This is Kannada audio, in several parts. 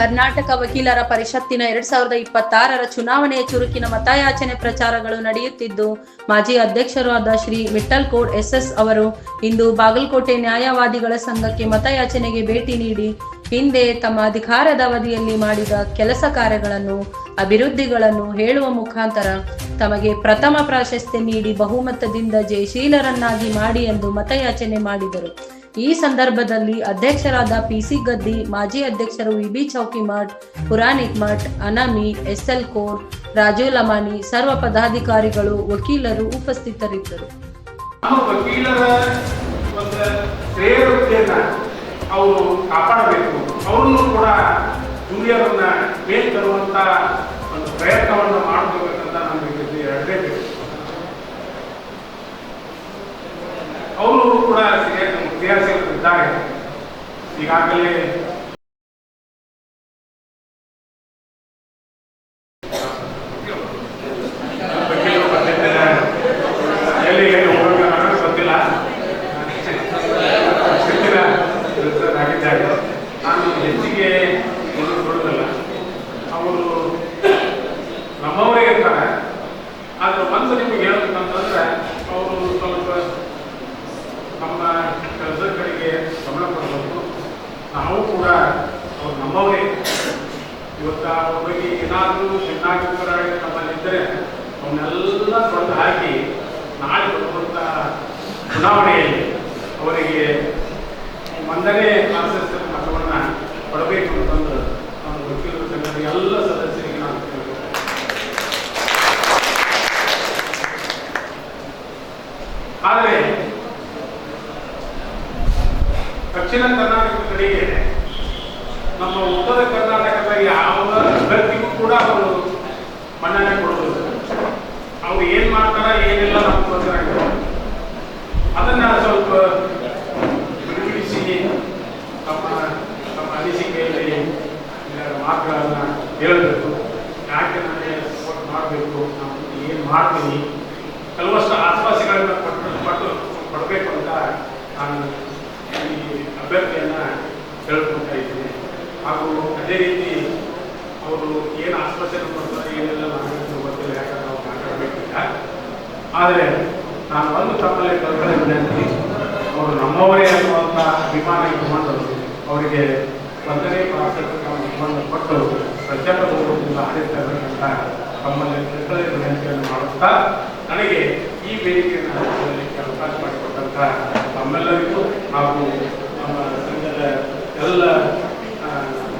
ಕರ್ನಾಟಕ ವಕೀಲರ ಪರಿಷತ್ತಿನ ಎರಡ್ ಸಾವಿರದ ಇಪ್ಪತ್ತಾರರ ಚುನಾವಣೆಯ ಚುರುಕಿನ ಮತಯಾಚನೆ ಪ್ರಚಾರಗಳು ನಡೆಯುತ್ತಿದ್ದು, ಮಾಜಿ ಅಧ್ಯಕ್ಷರಾದ ಶ್ರೀ ವಿಠಲ್ ಕೋಡ್ ಎಸ್ಎಸ್ ಅವರು ಇಂದು ಬಾಗಲಕೋಟೆ ನ್ಯಾಯವಾದಿಗಳ ಸಂಘಕ್ಕೆ ಮತಯಾಚನೆಗೆ ಭೇಟಿ ನೀಡಿ, ಹಿಂದೆ ತಮ್ಮ ಅಧಿಕಾರದ ಅವಧಿಯಲ್ಲಿ ಮಾಡಿದ ಕೆಲಸ ಕಾರ್ಯಗಳನ್ನು, ಅಭಿವೃದ್ಧಿಗಳನ್ನು ಹೇಳುವ ಮುಖಾಂತರ ತಮಗೆ ಪ್ರಥಮ ಪ್ರಾಶಸ್ತ್ಯ ನೀಡಿ ಬಹುಮತದಿಂದ ಜಯಶೀಲರನ್ನಾಗಿ ಮಾಡಿ ಎಂದು ಮತಯಾಚನೆ ಮಾಡಿದರು. ಈ ಸಂದರ್ಭದಲ್ಲಿ ಅಧ್ಯಕ್ಷರಾದ ಪಿಸಿ ಗದ್ದಿ, ಮಾಜಿ ಅಧ್ಯಕ್ಷರು ವಿಬಿ ಚೌಕಿಮಠ್ ಪುರಾಣಿಕ್ ಮಠ್, ಅನಮಿ, ಎಸ್ಎಲ್ ಕೋರ್ ರಾಜೀವ್ ಲಮಾನಿ ಸರ್ವ ಪದಾಧಿಕಾರಿಗಳು, ವಕೀಲರು ಉಪಸ್ಥಿತರಿದ್ದರು. ಕಾಪಾಡಬೇಕು. ಅವರನ್ನು ಕೂಡ ಪ್ರಯತ್ನವನ್ನು ಮಾಡಬೇಕಂತ ನಮಗೆ ಹೇಳಬೇಕು ಅವರು ಕೂಡ ಕ್ರಿಯಾಶೀಲರಿದ್ದಾರೆ ಈಗಾಗಲೇ ವಕೀಲರು ಬಂದಿದ್ದಾರೆ ಎಲ್ಲಿ ಎಲ್ಲಿ ಹೋಗಬೇಕು ಅನ್ನೋದು ಗೊತ್ತಿಲ್ಲ ಶಿಕ್ಷಣ ಆಗಿದ್ದಾರೆ ನಾನು ಹೆಚ್ಚಿಗೆ ಏನು ಕೊಡೋದಿಲ್ಲ ಅವರು ನಮ್ಮವರೇ ಇರ್ತಾರೆ. ಆದ್ರೆ ಒಂದು ನಿಮಗೆ ಹೇಳ್ಬೇಕಂತಂದ್ರೆ ಅವರು ಸ್ವಲ್ಪ ನಮ್ಮ ಕೆಲಸದ ಕಡೆಗೆ ಗಮನ ಕೊಡಬೇಕು ನಾವು ಕೂಡ ಅವ್ರು ನಮ್ಮವರೇ. ಇವತ್ತು ಅವ್ರ ಬಗ್ಗೆ ಏನಾದರೂ ಚೆನ್ನಾಗಿ ನಮ್ಮಲ್ಲಿದ್ದರೆ ಅವನ್ನೆಲ್ಲ ತೊಡೆದು ಹಾಕಿ ನಾಳೆ ಬರುವಂಥ ಚುನಾವಣೆಯಲ್ಲಿ ಅವರಿಗೆ ಒಂದನೇ ಆರ್ಎಸ್ ಮತವನ್ನು ಕೊಡಬೇಕು ಅಂತಂದು ನಮ್ಮ ವಕೀಲರ ಸಂಘದ ಎಲ್ಲ ಸದಸ್ಯರಿಗೆ ನಾನು ಆದರೆ, ದಕ್ಷಿಣ ಕರ್ನಾಟಕದ ಕಡೆಗೆ ನಮ್ಮ ಉತ್ತರ ಕರ್ನಾಟಕದ ಯಾವ ಅಭ್ಯರ್ಥಿಗೂ ಕೂಡ ಅವರು ಮನ್ನಣೆ ಕೊಡೋದಿಲ್ಲ ಅವ್ರು ಏನ್ ಮಾಡ್ತಾರ ಏನಿಲ್ಲ ನಮ್ಗೆ ಗೊತ್ತಿರಂಗಿಲ್ಲ ಅದನ್ನ ಸ್ವಲ್ಪ ಬಿಡಿಸಿ ತಮ್ಮ ತಮ್ಮ ಅನಿಸಿಕೆಯಲ್ಲಿ ಎರಡು ಮಾತುಗಳನ್ನ ಹೇಳಬೇಕು ಯಾಕೆ ನನಗೆ ಸಪೋರ್ಟ್ ಮಾಡಬೇಕು ನಾನು ಏನು ಮಾಡ್ತೀನಿ ಕೆಲವಷ್ಟು ಆಶ್ವಾಸಗಳನ್ನ ಕೊಟ್ಟು ಕೊಟ್ಟು ಕೊಡಬೇಕು ಅಂತ ನಾನು ಈ ಅಭ್ಯರ್ಥಿಯನ್ನ ಕೇಳ್ಕೊಳ್ತಾ ಇದ್ದೀನಿ ಹಾಗೂ ಅದೇ ರೀತಿ ಅವರು ಏನು ಆಶ್ವಾಸನೆ ಕೊಡ್ತಾರೆ ಏನೆಲ್ಲ ನನಗೆ ಗೊತ್ತಿಲ್ಲ ಯಾಕಂದ್ರೆ ನಾವು ಮಾತಾಡಬೇಕಿಲ್ಲ ಆದರೆ ನಾನು ಒಂದು ತಮ್ಮಲ್ಲಿ ಕಲ್ಪನೆ ವಿನಂತಿ ಅವರು ನಮ್ಮವರೇ ಅನ್ನುವಂಥ ಅಭಿಮಾನ ಇಟ್ಟುಕೊಂಡು ಅವರಿಗೆ ಒಂದನೇ ಇಟ್ಕೊಂಡು ಕೊಟ್ಟು ಬಹುಮತದಿಂದ ಆಡಳಿತ ತಮ್ಮಲ್ಲಿ ಕಲ್ಪನೆ ವಿನಂತಿಯನ್ನು ಮಾಡುತ್ತಾ ನನಗೆ ಈ ವೇದಿಕೆಯನ್ನು ಹಂಚಿಕೊಳ್ಳಲಿಕ್ಕೆ ಅವಕಾಶ ಮಾಡಿಕೊಟ್ಟಂತ ತಮ್ಮೆಲ್ಲರಿಗೂ ಹಾಗೂ ನಮ್ಮ ಸಂಘದ ಎಲ್ಲ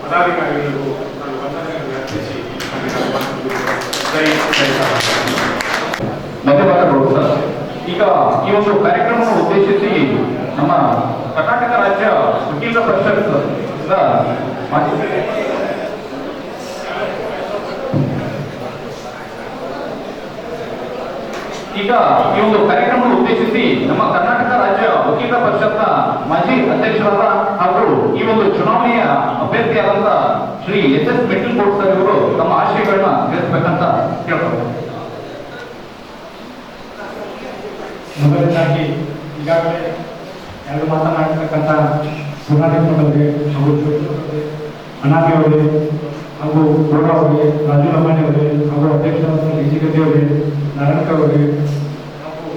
ಪದಾಧಿಕಾರಿಗಳಿಗೂ ನಾನು ವಂದನೆಗಳನ್ನು ಅರ್ಪಿಸಿ ಜೈ ಜೈ ಧನ್ಯವಾದಗಳು ಸರ್. ಈಗ ಈ ಒಂದು ಕಾರ್ಯಕ್ರಮವನ್ನು ಉದ್ದೇಶಿಸಿ ನಮ್ಮ ಕರ್ನಾಟಕ ರಾಜ್ಯ ವಕೀಲರ ಪರಿಷತ್ ಈಗ ಈ ಒಂದು ಕಾರ್ಯಕ್ರಮವನ್ನು ಉದ್ದೇಶಿಸಿ ನಮ್ಮ ಕರ್ನಾಟಕ ರಾಜ್ಯ ವಕೀಲರ ಪರಿಷತ್ನ ಮಾಜಿ ಅಧ್ಯಕ್ಷರಾದ ಹಾಗೂ ಈ ಒಂದು ಚುನಾವಣೆಯ ಅಭ್ಯರ್ಥಿಯಾದಂತ Shri S S Metalkot sir ಇವರು ತಮ್ಮ ಆಶಯಗಳನ್ನ ತಿಳಿಸಬೇಕಂತ ಕೇಳ್ತಾರೆ ಮೊದಲನೇದಾಗಿ ಈಗಾಗಲೇ ಎರಡು ಮಾತನಾಡಿರ್ತಕ್ಕಂಥ ಸುನಾದಿತ್ಮಗಳಿಗೆ ಹಾಗೂ ಅನಾಮಿ ಅವರೇ ಹಾಗೂ ಗೌಡ ಅವರಿಗೆ ರಾಜು ಲಂಬಾಣಿ ಅವರೇ ಹಾಗೂ ಅಧ್ಯಕ್ಷರಾದ ಗದ್ದೆ ಅವರೇ, ನಾರಾಯಣ ಅವರೇ ಹಾಗೂ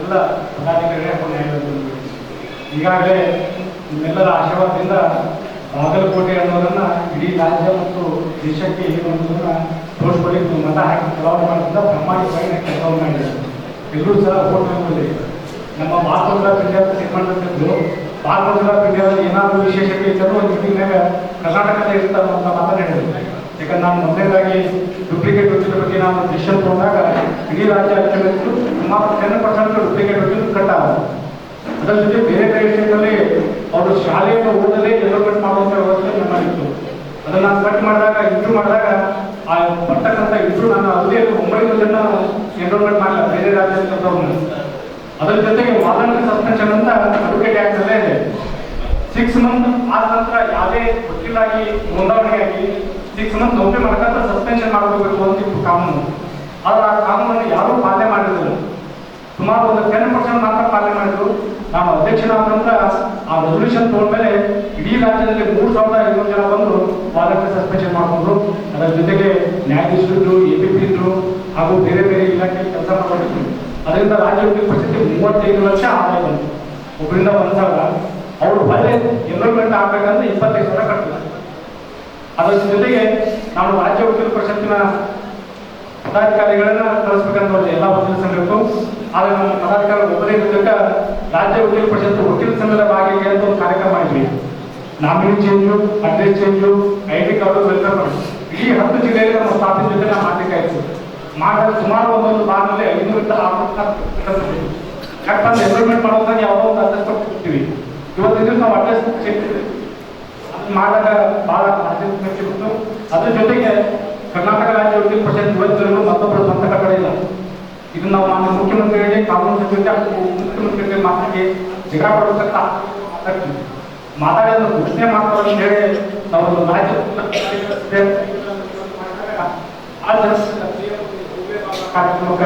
ಎಲ್ಲ ಪದಾಧಿಕಾರಿಗಳೇ ಈಗಾಗಲೇ ನಿಮ್ಮೆಲ್ಲರ ಆಶೀರ್ವಾದದಿಂದ ಬಾಗಲಕೋಟೆ ಅನ್ನೋದನ್ನ ಇಡೀ ರಾಜ್ಯ ಮತ್ತು ದೇಶಕ್ಕೆ ಏನು ಅನ್ನೋದನ್ನ ತೋರಿಸ್ಕೊಳ್ಳಿ ಮತ ಹಾಕಿ ಚಲಾವಣೆ ಮಾಡೋದ್ರಿಂದ ಪ್ರಾಮಾಣಿಕವಾಗಿ ಕೆಲಸವನ್ನು ಮಾಡಿದ್ದಾರೆ. ಎಲ್ಲರೂ ಸಹ ಓಟ್ ಹಾಕಿದೆ ನಮ್ಮ ಮಾತೃಗಳ ಪಿಂಡ್ಯ ತೀರ್ಮಾನಿಸಿದ್ರು ಮಾತೃಗಳ ಪಿಂಡ್ಯದಲ್ಲಿ ಏನಾದರೂ ವಿಶೇಷತೆ ಇದ್ದರೂ ಒಂದು ಮೀಟಿಂಗ್ನಾಗ ಕರ್ನಾಟಕದ ಇರ್ತಾರೆ ಅಂತ ಮಾತು ಹೇಳಿದ್ರು. ಯಾಕಂದ್ರೆ ನಾನು ಮೊದಲನೇದಾಗಿ ಡೂಪ್ಲಿಕೇಟ್ ವಕೀಲರ ಬಗ್ಗೆ ನಾನು ಡಿಸಿಷನ್ ತಗೊಂಡಾಗ ಇಡೀ ರಾಜ್ಯ ಅಧ್ಯಕ್ಷರು ಸುಮಾರು ಟೆನ್ ಪರ್ಸೆಂಟ್ ಡೂಪ್ಲಿಕೇಟ್ ಕಟ್ ಕಟ್ಟಾಗ ಅದರ ಜೊತೆ ಬೇರೆ ಬೇರೆ ಸ್ಟೇಟಲ್ಲಿ ಅವರು ಶಾಲೆಯನ್ನು ಓದಲೇ ಡೆವಲಪ್ಮೆಂಟ್ ಮಾಡುವಂಥ ವ್ಯವಸ್ಥೆ ನಮ್ಮಲ್ಲಿತ್ತು ಅದನ್ನ ನಾನು ಕಟ್ ಮಾಡಿದಾಗ ಇಂಪ್ರೂವ್ ಮಾಡಿದಾಗ ಆ ಬರ್ತಕ್ಕಂಥ ಇಬ್ಬರು ನಾನು ಅಲ್ಲೇ ಒಂಬೈನೂರು ಜನ ಎನ್ರೋಲ್ಮೆಂಟ್ ಮಾಡಲ್ಲ ಬೇರೆ ರಾಜ್ಯದವ್ರನ್ನ ಅದರ ಜೊತೆಗೆ ವಾಲಂಟರಿ ಸಸ್ಪೆನ್ಷನ್ ಅಂತ ಅಡ್ವೊಕೇಟ್ ಆಕ್ಟ್ ಅಲ್ಲೇ ಇದೆ. ಸಿಕ್ಸ್ ಮಂತ್ ಆದ ನಂತರ ಯಾವುದೇ ವಕೀಲಾಗಿ ಆಗಿ ಸಿಕ್ಸ್ ಮಂತ್ ನೌಕರಿ ಮಾಡ್ಕೊಂತ ಸಸ್ಪೆನ್ಷನ್ ಮಾಡ್ಕೋಬೇಕು ಅಂತ ಇತ್ತು ಕಾನೂನು. ಆದ್ರೆ ಆ ಕಾನೂನನ್ನು ಯಾರೂ ಪಾಲನೆ ಮಾಡಿದ್ರು ಸುಮಾರು ಒಂದು ಟೆನ್ ಪರ್ಸೆಂಟ್ ಮಾತ್ರ ಪಾಲನೆ ಮಾಡಿದ್ರು. ನಾವು ಅಧ್ಯಕ್ಷರಾದ ನಂತರ ಆ ರೆಸೊಲ್ಯೂಷನ್ ತಗೊಂಡ್ಮೇಲೆ ಇಡೀ ರಾಜ್ಯದಲ್ಲಿ ಮೂರು ಸಾವಿರದ ಐನೂರು ಜನ ಬಂದು ವಾಲಂಟಿಯರ್ ಸಸ್ಪೆನ್ಷನ್ ಮಾಡಿಕೊಂಡ್ರು. ಅದರ ಜೊತೆಗೆ ನ್ಯಾಯಾಧೀಶರು ಎ ಪಿ ಪಿ ಇದ್ರು, ಹಾಗೂ ಬೇರೆ ಬೇರೆ ಇಲಾಖೆ ಕೆಲಸ ಮಾಡಿದ್ರು ಅದರಿಂದ ರಾಜ್ಯ ಉದ್ಯೋಗ ಪರಿಸ್ಥಿತಿ ಮೂವತ್ತೈದು ಲಕ್ಷ ಆದಾಯ ಬಂತು. ಒಬ್ಬರಿಂದ ಒಂದು ಸಾವಿರ. ಅವರು ಹೊಳೆ ಎನ್ರೋಲ್ಮೆಂಟ್ ಆಗ್ಬೇಕಂದ್ರೆ ಇಪ್ಪತ್ತೈದು ಸಾವಿರ ಕಟ್ಟಿಲ್ಲ ಅದರ ಜೊತೆಗೆ ನಾವು ರಾಜ್ಯ ವಕೀಲ ಪರಿಷತ್ತಿನ ಪದಾಧಿಕಾರಿಗಳನ್ನ ಕಳಿಸ್ಬೇಕಂತ ಎಲ್ಲ ವಕೀಲ ಸಂಘಕ್ಕೂ, ಆದ್ರೆ ನಮ್ಮ ಪದಾಧಿಕಾರಿ ಒಬ್ಬರೇ ಮೂಲಕ ರಾಜ್ಯ ವಕೀಲ ಪರಿಷತ್ ವಕೀಲ ಸಂಘದ ಭಾಗಿಗೆ ಅಂತ ಒಂದು ಕಾರ್ಯಕ್ರಮ ಮಾಡಿದ್ವಿ. Nominee change address change I D card welcome ಇಡೀ ಹತ್ತು ಜಿಲ್ಲೆಯಲ್ಲಿ ನಮ್ಮ ಸ್ಟಾಫಿನ ಜೊತೆ ನಾವು ಮಾಡಬೇಕಾಯ್ತು ಮಾಡಿದ್ರೆ ಸುಮಾರು ಒಂದೊಂದು ಭಾಗದಲ್ಲಿ ಐನೂರಿಂದ ಆರು ಯಾಕಂದ್ರೆ ಎನ್ರೋಲ್ಮೆಂಟ್ ಮಾಡೋದಾಗ ಯಾವುದೋ ಒಂದು ಅಡ್ರೆಸ್ ಕೊಟ್ಟಿರ್ತೀವಿ ಇವತ್ತಿನ ನಾವು ಅಡ್ರೆಸ್ ಚೇಂಜ್ ಮಾಡಿದಾಗ ಭಾಳ ಇತ್ತು ಅದ್ರ ಜೊತೆಗೆ ಕರ್ನಾಟಕ ರಾಜ್ಯ ವಕೀಲ ಪರಿಷತ್ ಇವತ್ತಿನವರೆಗೂ ಮತ್ತೊಬ್ಬರು ಸ್ವಂತ ಕಟ್ಟಡ ಇಲ್ಲ ಇದನ್ನ ನಾವು ಮಾನ್ಯ ಮುಖ್ಯಮಂತ್ರಿಗಳಿಗೆ ಕಾನೂನು ಸಚಿವರಿಗೆ ಮುಖ್ಯಮಂತ್ರಿಗಳಿಗೆ ಮಾತಿಗೆ ಜಗಳ ಮಾತಾಡ್ತೀವಿ. ಮಾತಾಡೋದು ಘೋಷಣೆ ಮಾಡ್ತಾರೆ ಹೇಳಿ ನಾವು ರಾಜ್ಯ ಕಾರ್ಯಕ್ರಮಕ್ಕೆ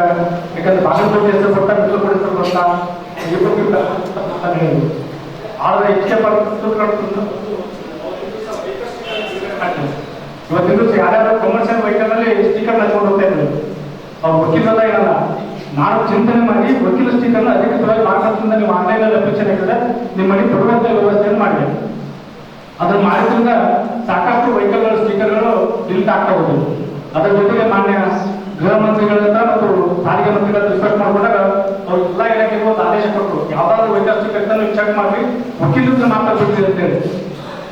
ಯಾಕಂದ್ರೆ ಬಾಗಲಕೋಟೆ ಹೆಸರು ಕೊಟ್ಟ ಮಿತ್ರಕೋಟೆ ಹೆಸರು ಕೊಟ್ಟ ಆದ್ರೆ ಇವತ್ತಿನ ದಿವಸ ಯಾರ್ಯಾರು ಕಮರ್ಷಿಯಲ್ ವೆಹಿಕಲ್ನಲ್ಲಿ ಸ್ಟಿಕರ್ ಹಚ್ಕೊಂಡು ಹೋಗ್ತಾ ಇದ್ರು. ಅವ್ರು ವಕೀಲರ ಇರಲ್ಲ ನಾನು ಚಿಂತನೆ ಮಾಡಿ ವಕೀಲ ಸ್ಟಿಕರ್ನ ಅಧಿಕೃತವಾಗಿ ಭಾರತದಿಂದ ನೀವು ಆನ್ಲೈನ್ ಅಲ್ಲಿ ಅಪೇಕ್ಷೆ ಇದ್ರೆ ನಿಮ್ಮ ಮನೆ ಕೊಡುವಂತ ವ್ಯವಸ್ಥೆಯನ್ನು ಮಾಡಿದೆ. ಅದನ್ನ ಮಾಡಿದ್ರಿಂದ ಸಾಕಷ್ಟು ವೆಹಿಕಲ್ಗಳ ಸ್ಟಿಕರ್ಗಳು ಡಿಲೀಟ್ ಆಗ್ತಾ ಹೋದವು ಅದರ ಜೊತೆಗೆ ಮಾನ್ಯ ಗೃಹ ಮಂತ್ರಿಗಳಂತ ಮತ್ತು ಸಾರಿಗೆ ಮಂತ್ರಿಗಳ ರಿಕ್ವೆಸ್ಟ್ ಮಾಡ್ಕೊಂಡಾಗ ಅವ್ರು ಎಲ್ಲ ಇಲಾಖೆಗೂ ಆದೇಶ ಕೊಟ್ಟರು ಯಾವ್ದಾದ್ರು ವೆಹಿಕಲ್ ಸ್ಟಿಕರ್ ಚೆಕ್ ಮಾಡಿ ವಕೀಲ ಮಾತ್ರ ಬಿಡ್ತೀರಿ ಅಂತೇಳಿ.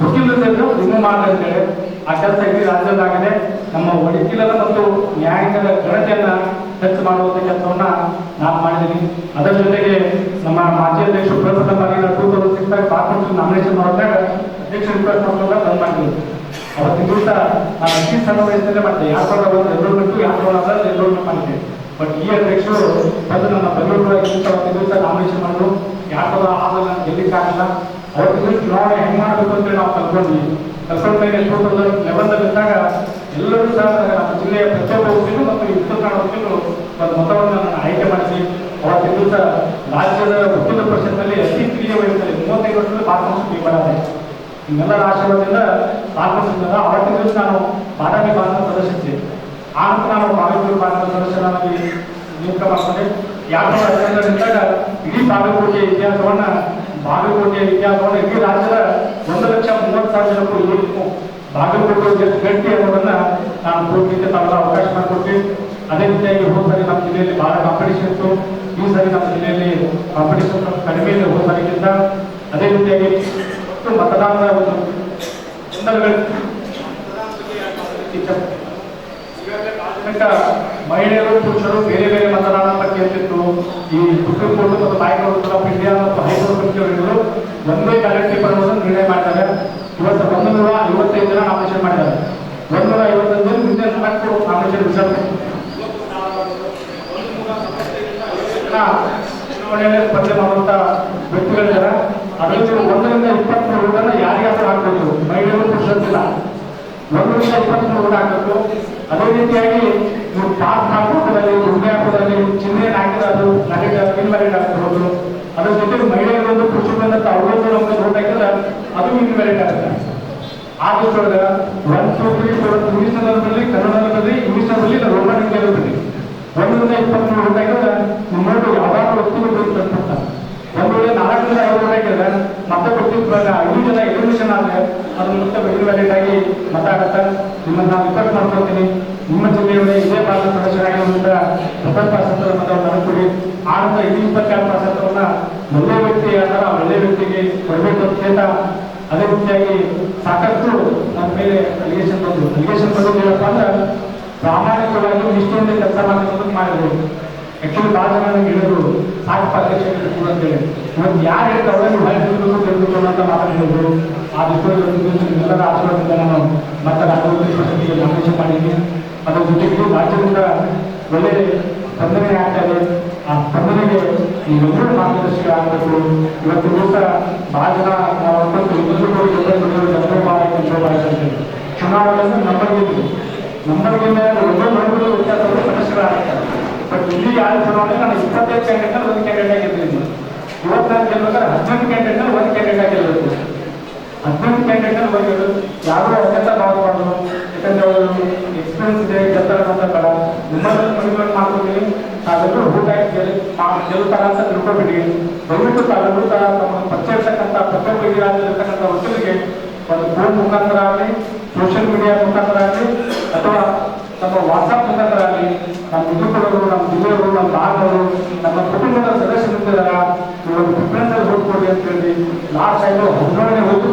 ವಕೀಲರು ರಿಮೂವ್ ಮಾಡಿ ಅಂತೇಳಿ ಆ ಕೆಲಸ ಇಡೀ ರಾಜ್ಯದಾಗಿದೆ. ನಮ್ಮ ವಕೀಲರ ಮತ್ತು ನ್ಯಾಯಾಂಗದ ಘನತೆಯನ್ನ ಹೆಚ್ಚು ಮಾಡುವಂತ ಕೆಲಸವನ್ನ ನಾನು ಮಾಡಿದ್ದೀನಿ. ಅದರ ಜೊತೆಗೆ ನಮ್ಮ ಮಾಜಿ ಅಧ್ಯಕ್ಷರು ಪ್ರಥಮ ಬಾರಿ ಟೂ ತೌಸಂಡ್ ಸಿಕ್ಸ್ ಆಗಿ ಪಾರ್ಲಿಮೆಂಟ್ ನಾಮಿನೇಷನ್ ಮಾಡಿದಾಗ ಅಧ್ಯಕ್ಷ ಮಾಡ್ಕೊಂಡ ಬಂದ್ ಮಾಡಿದ್ದೀನಿ ಅವತ್ತಿನ ದಿವಸ ನಾನು ಅತಿ ಸಣ್ಣ ವಯಸ್ಸಲ್ಲೇ ಮಾಡಿದೆ ಥರ ಒಂದು ಎನ್ರೋಲ್ಮೆಂಟ್ ಎನ್ರೋಲ್ಮೆಂಟ್ ಮಾಡಿದ್ದೆ. ಬಟ್ ಈ ಅಧ್ಯಕ್ಷರು ಅದು ನನ್ನ ಬೆಂಗಳೂರು ಅವತ್ತಿನ ದಿವಸ ನಾಮಿನೇಷನ್ ಯಾವ ಥರ ಆಗಲ್ಲ ಗೆಲ್ಲಿಕ್ಕಾಗಲ್ಲ ಅವತ್ತಿನ ಚುನಾವಣೆ ಹೆಂಗ್ ಮಾಡಬೇಕು ಅಂತ ನಾವು ಕಲ್ಕೊಂಡ್ವಿ ಕಲ್ಕೊಂಡ ತೌಸಂಡ್ ಲೆವೆನ್ದಲ್ಲಿ ಇದ್ದಾಗ ಎಲ್ಲರೂ ಸಹ ನಮ್ಮ ಜಿಲ್ಲೆಯ ಪ್ರತಿಯೊಬ್ಬ ಮತ್ತು ಉತ್ತರ ಕನ್ನಡ ವಕೀಲರು ಒಂದು ಮತವನ್ನು ನಾನು ಆಯ್ಕೆ ಮಾಡಿಸಿ ಅವತ್ತಿನ ದಿವಸ ರಾಜ್ಯದ ವಕೀಲ ಪರಿಷತ್ನಲ್ಲಿ ಅತಿ ಕಿರಿಯ ವಯಸ್ಸಲ್ಲಿ ಮೂವತ್ತೈದು ವರ್ಷದಲ್ಲಿ ಬಾಲಕೃಷ್ಣ ಬೀಳಾದೆ ನಿಮ್ಮೆಲ್ಲರ ಆಶೀರ್ವಾದದಿಂದ ಬಾಲಕೃಷ್ಣ ಅವತ್ತಿನ ದಿವಸ ನಾನು ಬಾದಾಮಿ ಭಾಗದ ಸದಸ್ಯತೆ ಆ ನಂತರ ನಾವು ಬಾಗಲಕೋಟೆ ಭಾಗದ ಸದಸ್ಯನಾಗಿ ನೇಮಕ ಅದರಿಂದಾಗ ಇಡೀ ಬಾಗಲಕೋಟೆಯ ಇತಿಹಾಸವನ್ನ ಬಾಗಲಕೋಟೆಯ ಇತಿಹಾಸವನ್ನ ಇಡೀ ರಾಜ್ಯದ ಒಂದು ಲಕ್ಷ ಮೂವತ್ತು ಸಾವಿರ ಜನಕ್ಕೂ ಇರಬೇಕು ಬಾಗಲಕೋಟೆ ಗಟ್ಟಿ ಅನ್ನೋದನ್ನ ನಾನು ತೋರ್ಲಿಕ್ಕೆ ತಾವೆಲ್ಲ ಅವಕಾಶ ಮಾಡಿಕೊಟ್ಟು ಅದೇ ರೀತಿಯಾಗಿ ಹೋದ ಸರಿ ನಮ್ಮ ಜಿಲ್ಲೆಯಲ್ಲಿ ಬಹಳ ಕಾಂಪಿಟೇಷನ್ ಇತ್ತು. ಈ ಸರಿ ನಮ್ಮ ಜಿಲ್ಲೆಯಲ್ಲಿ ಕಾಂಪಿಟೇಷನ್ ಕಡಿಮೆ ಇದೆ ಹೋದ ಸರಿಗಿಂತ ಅದೇ ರೀತಿಯಾಗಿ ಮತದಾನದ ಒಂದು ಗೊಂದಲಗಳು ತನಕ ಮಹಿಳೆಯರು, ಪುರುಷರು ಬೇರೆ ಬೇರೆ ಮತದಾನ ಬಗ್ಗೆ ಈ ಸುಪ್ರೀಂ ಕೋರ್ಟ್ ಮತ್ತು ಹೈಕೋರ್ಟ್ ಆಫ್ ಇಂಡಿಯಾ ಮತ್ತು ಹೈಕೋರ್ಟ್ ಕಮಿಟಿಯವರು ಒಂದೇ ಬ್ಯಾಲೆಟ್ ಪೇಪರ್ ನಿರ್ಣಯ ಮಾಡ್ತಾರೆ. ಇವತ್ತು ಒಂದು ನೂರ ಐವತ್ತೈದು ಜನ ನಾಮಿನೇಷನ್ ಮಾಡಿದ್ದಾರೆ. ಒಂದು ನೂರ ಐವತ್ತೈದು ಜನ ಮುಂದೆ ನಾಲ್ಕು ನಾಮಿನೇಷನ್ ರಿಸಲ್ಟ್ ಚುನಾವಣೆಯಲ್ಲಿ ಸ್ಪರ್ಧೆ ಮಾಡುವಂತ ವ್ಯಕ್ತಿಗಳಿದ್ದಾರೆ ಅದರಲ್ಲಿ ಒಂದರಿಂದ ಇಪ್ಪತ್ಮೂರು ಯಾರಿಗೆ ಯಾರಿಗಾದ್ರೂ ಹಾಕಬೇಕು? ಮಹಿಳೆಯರು ಪುರುಷರಿಲ್ಲ ಒಂದರಿಂದ ಇಪ್ಪತ್ಮೂರು ಹಾಕಬೇಕು. ಅದೇ ರೀತಿಯಾಗಿ ನೀವು ಟಾಸ್ ಹಾಕೋದಲ್ಲಿ ಉಡುಗೆ ಹಾಕೋದಲ್ಲಿ ಚಿಹ್ನೆ ಹಾಕಿದ್ರೆ ಅದು ನಗರ ಇನ್ವ್ಯಾಲಿಡ್ ಆಗ್ತಿರೋದು ಅದ್ರ ಜೊತೆ ಮಹಿಳೆಯರೊಂದು ಕೃಷಿ ಬಂದಂತ ಅವರೊಂದು ನಮ್ಗೆ ಓಟ್ ಹಾಕಿದ್ರೆ ಅದು ಇನ್ವ್ಯಾಲಿಡ್ ಆಗುತ್ತೆ. ಆ ದಿವಸದೊಳಗ ಒನ್ ಟೂ ತ್ರೀ ಫೋರ್ ಇಂಗ್ಲೀಷ್ನಲ್ಲಿ ಬರಲಿ ಕನ್ನಡದಲ್ಲಿ ಬರಲಿ ಇಂಗ್ಲೀಷ್ನಲ್ಲಿ ಇಲ್ಲ, ರೋಮನ್ ಇಂಡಿಯಲ್ಲಿ ಬರಲಿ ಒಂದರಿಂದ ಇಪ್ಪತ್ಮೂರು ಓಟ್ ಹಾಕಿದ್ರೆ ನಿಮ್ಮ ಯಾವ್ದಾದ್ರು ವ್ಯಕ್ತಿಗಳು ತಂದ್ಬಿಡ್ತಾರೆ ಒಂದು ವೇಳೆ ನಾಲ್ಕರಿಂದ ಐದು ಓಟ್ ಹಾಕಿದ್ರೆ ಮತ್ತೆ ಎಲಿಮಿನೇಷನ್ ಆದ್ರೆ ಮುಕ್ತ ಇನ್ವ್ಯಾಲಿಡ್ ಆಗಿ ಮತ ನಿಮ್ಮನ್ನ ನಾನು ರಿಕ್ವೆಸ್ಟ್ ಮಾಡ್ಕೊಳ್ತೀನಿ. ನಿಮ್ಮ ಜಿಲ್ಲೆಯವರೇ ಇದೇ ಭಾಗದ ಸದಸ್ಯರಾಗಿರೋದ್ರಿಂದ ಪ್ರಥಮ ಸ್ವಾತಂತ್ರ್ಯ ಮತವನ್ನು ಅನುಕೂಡಿ ಆ ನಂತರ ಇಡೀ ಇಪ್ಪತ್ತೆರಡು ಸ್ವಾತಂತ್ರ್ಯವನ್ನ ಒಳ್ಳೆ ವ್ಯಕ್ತಿ ಯಾರು ಒಳ್ಳೆಯ ಒಳ್ಳೆ ವ್ಯಕ್ತಿಗೆ ಕೊಡಬೇಕು ಅಂತ ಅದೇ ರೀತಿಯಾಗಿ ಸಾಕಷ್ಟು ನಮ್ಮ ಮೇಲೆ ಅಲಿಗೇಷನ್ ಬಂದು ಅಲಿಗೇಷನ್ ಬಂದು ಏನಪ್ಪ ಅಂದ್ರೆ ಪ್ರಾಮಾಣಿಕವಾಗಿ ನಿಷ್ಠೆಯಿಂದ ಕೆಲಸ ಮಾಡ್ಕೊಂಡು ಮಾಡಿದ್ರು. ಆಕ್ಚುಲಿ ಭಾಳ ಜನ ಹೇಳಿದ್ರು ಸಾಕಪ್ಪ ಅಧ್ಯಕ್ಷ ಕೂಡ ಅಂತೇಳಿ. ಇವತ್ತು ಯಾರು ಹೇಳ್ತಾರೆ ನೀವು ಹೊಳೆ ದುಡ್ಡು ಗೆಲ್ಬೇಕು ಅಂತ ಮಾತಾಡಿದ್ರು ಆ ದಿವಸ ನಿಮ್ಮೆಲ್ಲರ ಆಶೀರ್ವಾದದಿಂದ ನಾನು ಮತ್ತೆ ರಾಜ್ಯ ಪ್ರಶಸ್ತಿಗೆ ನಾಮಿನೇಷನ್ ಮಾಡಿದ್ದೀನಿ ಜೊತೆಗೆ ರಾಜ್ಯದಿಂದ ಒಳ್ಳೆ ಸ್ಪಂದನೆ ಆಗ್ತಾ ಇದೆ ಆ ಸ್ಪಂದನೆಗೆ ನೀವೆಲ್ಲರೂ ಮಾರ್ಗದರ್ಶಿ ಆಗಬೇಕು. ಇವತ್ತು ದಿವಸ ಬಹಳ ಜನ ನಾವು ಅನ್ಕೊಂಡು ಇನ್ನೊಂದು ಜನರಲ್ ಕಂಟ್ರೋಲ್ ಆಗುತ್ತೆ ಚುನಾವಣೆ ನಂಬರ್ ಗೆದ್ದು ನಂಬರ್ ಗೆದ್ದ ಒಂದೊಂದು ಮನೆಗಳು ವ್ಯತ್ಯಾಸ ಸದಸ್ಯರಾಗ್ತಾರೆ. ಬಟ್ ಇಲ್ಲಿ ಯಾರು ಚುನಾವಣೆ ನಾನು ಇಪ್ಪತ್ತೈದು ಕ್ಯಾಂಡಿಡೇಟ್ ಒಂದು ಕ್ಯಾಂಡಿಡೇಟ್ ಆಗಿದ್ದೀನಿ ಇವತ್ತು ನಾನು ಗೆಲ್ಬೇಕಾದ್ರೆ ಹದಿನೆಂಟು ಕ್ಯಾಂಡಿಡೇಟ್ ಒಂದು ಕ್ಯಾಂಡಿಡೇಟ್ ಆಗಿರ್ಬೇಕು. ಹದಿನೆಂಟು ಕ್ಯಾಂಡಿಡೇಟ್ ಒಂದು ಯಾರು ಅತ್ಯಂತ ಯಾಕಂದ್ರೆ ಅವರು ಎಕ್ಸ್ಪೀರಿಯನ್ಸ್ ಇದೆ ಗೆಲ್ತಾರಂತಲ್ಲ ನಿಮ್ಮನ್ನು ಮನವಿ ಮಾಡ್ತೀನಿ ನಾವೆಲ್ಲರೂ ಊಟ ಗೆಲ್ ಗೆಲ್ತಾರ ಅಂತ ತಿಳ್ಕೊಬೇಡಿ ದಯವಿಟ್ಟು ತಾವೆಲ್ಲರೂ ಸಹ ತಮ್ಮ ಪರಿಚಯ ಇರ್ತಕ್ಕಂಥ ಒಂದು ಫೋನ್ ಮುಖಾಂತರ ಆಗಲಿ, ಸೋಷಿಯಲ್ ಮೀಡಿಯಾ ಮುಖಾಂತರ ಆಗಲಿ, ಅಥವಾ ನಮ್ಮ ವಾಟ್ಸಪ್ ಮುಖಾಂತರ ಆಗಲಿ, ನಮ್ಮ ಮಿತ್ರರು ನಮ್ಮ ಗೆಳೆಯರು ನಮ್ಮ ಬಾಂಧವರು ನಮ್ಮ ಕುಟುಂಬದ ಸದಸ್ಯರಿದ್ದಾರ ಇವರು ಪ್ರಿಫರೆನ್ಸ್ ಓದ್ಕೊಳ್ಳಿ ಅಂತ ಹೇಳಿ ಲಾಸ್ಟ್ ಟೈಮ್ ಹದಿನೇಳನೇ ಓದು